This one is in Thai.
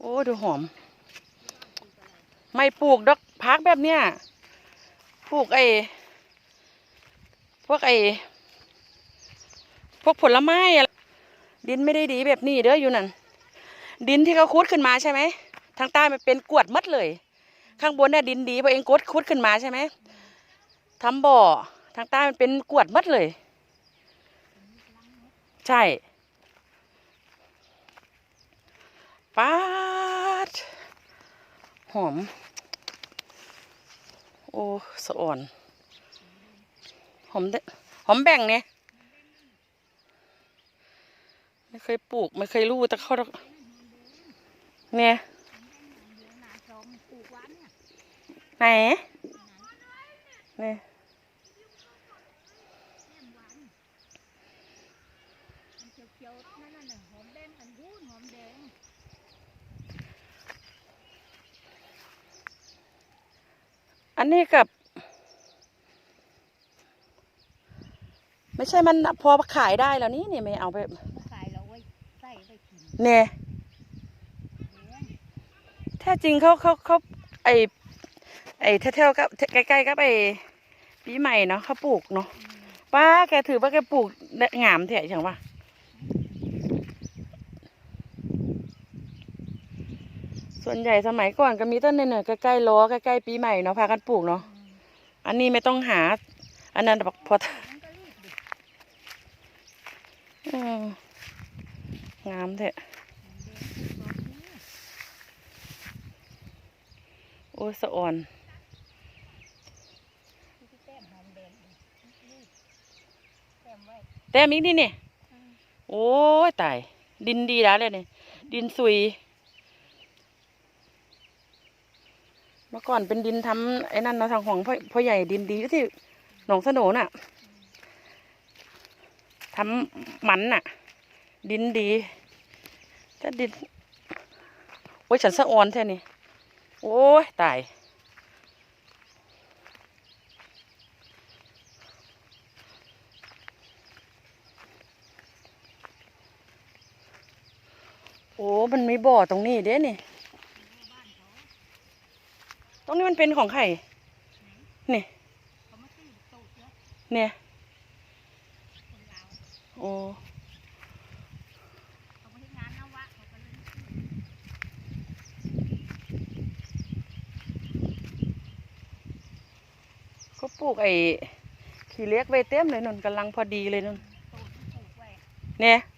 โอ้ดูหอม ไม่ปลูกดอกพักแบบเนี้ยปลูกไอ้พวกไอ้พวกผลไม้อะดินไม่ได้ดีแบบนี้เด้ออยู่นั่นดินที่เขาคุดขึ้นมาใช่ไหมทางใต้มันเป็นกวดมัดเลย ข้างบนเนี่ยดินดีพอเองกดคุดขึ้นมาใช่ไหมทำบ่อทางใต้มันเป็นกวดมัดเลย ใช่ป๊า หอม โอ้สะอ่อน หอมเดหอมแบ่งเนี่ยไม่เคยปลูก ไม่เคยรู้แต่เขาเนี่ยไหนเนี่ย เขียวๆ นั่นน่ะหอมแดงอันนู้นหอมแดงอันนี้กับ ไม่ใช่มันพอขายได้แล้วนี่นี่ไม่เอาไปมาขายเราไว้ใส่ไว้กินเนี่ยเลี้ยงแท้จริงเขาเขาเขาไอไอแถวๆกับใกล้ๆกับไอปีใหม่เนาะเขาปลูกเนาะป้าแกถือว่าแกปลูกได้งามเถอะ chẳng ว่า ส่วนใหญ่สมัยก่อนก็มีต้นเนี่ยๆใกล้ๆล้อใกล้ๆปีใหม่เนาะพากันปลูกเนาะอันนี้ไม่ต้องหา อันนั้นบอกพอมันก็รีบดิอืมงามเถอะหอมแดงตอนนี้โอ้ยสะอ่อนที่แต้มหอมแดงดิรีบแต้มไว้แต่มิกนี่เนี่ยอืมโอ้ยตาย ดินดีแล้วเลยเนี่ยดินซุย เมื่อก่อนเป็นดินทำไอ้นั่นเนาะทางของพ่อพ่อใหญ่ดินดีที่หนองสโหนน่ะทำหมันน่ะ ดินดีถ้าดินโอ้ยฉันสะออนแท่นี่โอ้ยตายโอ้ มันมีบ่อตรงนี้เด้นี่ ตรงนี้มันเป็นของใครนี่เขามาซื้อโตเยอะเนี่ยคนลาวโอ้เขามาที่งานนวะเขาก็เลยมาซื้อก็ปลูกไอ้ขี้เล็กไว้เต็มเลยนุ่นกำลังพอดีเลยนุ่นโตที่ปลูกไว้เนี่ยเ